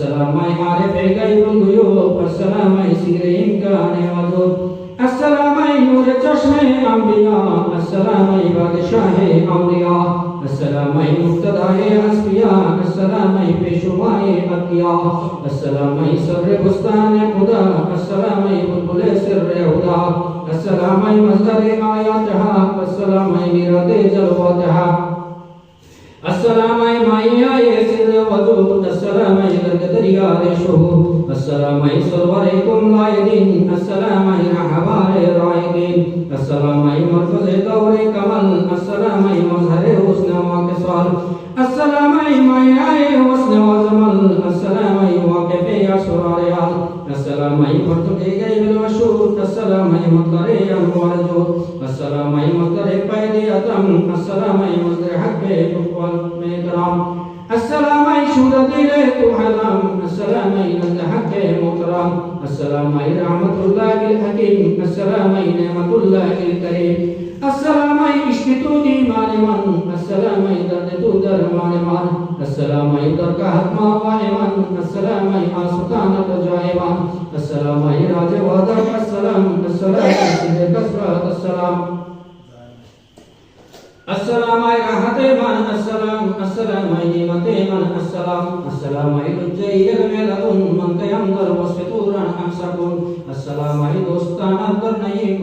السلام عارف غيب الغيوب السلام سيرهم كان ودود السلام نور چشم انبیاء السلام بادشاہ اولیاء السلام مقتدى اسفیاء السلام پیشوائے اتقیاء السلام سر بستان خدا السلام بلبل سر هدى السلام مصدر آیاتها السلام میراد جلواتها السلام مایا سر وجود السلام دریا شهود السلام سروركم لايدين السلام رحبار رايدين السلام مركز دور كمال السلام مظهر حسن وكسال السلام مایا حسن وزمل السلام واقف اسرار السلام مرتقي غيب الوشود السلام مطلع الوجود السلام مصدر قيد أتم السلام مصدر حق والمكرام السلام شهد ديلة حرام السلام نزل حق مكرم السلام رحمة الله الحكيم السلام نعمة الله الكريم السلام اشتتو ديمان من السلام دردتو درمان من السلام درك حتما وائمان السلام آسطانة جائبان السلام راج ودك السلام السلام سيد كسرة السلام۔ আসসালামাই রাহাতে মান আসসালাম আসসালামাই নিমাতে মান আসসালাম আসসালামাই লজ্জাই ইয়াগমেলাউন মান কায়াম দর ওয়াসফিতুরান আমসাকুন আসসালামাই দোস্তান আদর নাইম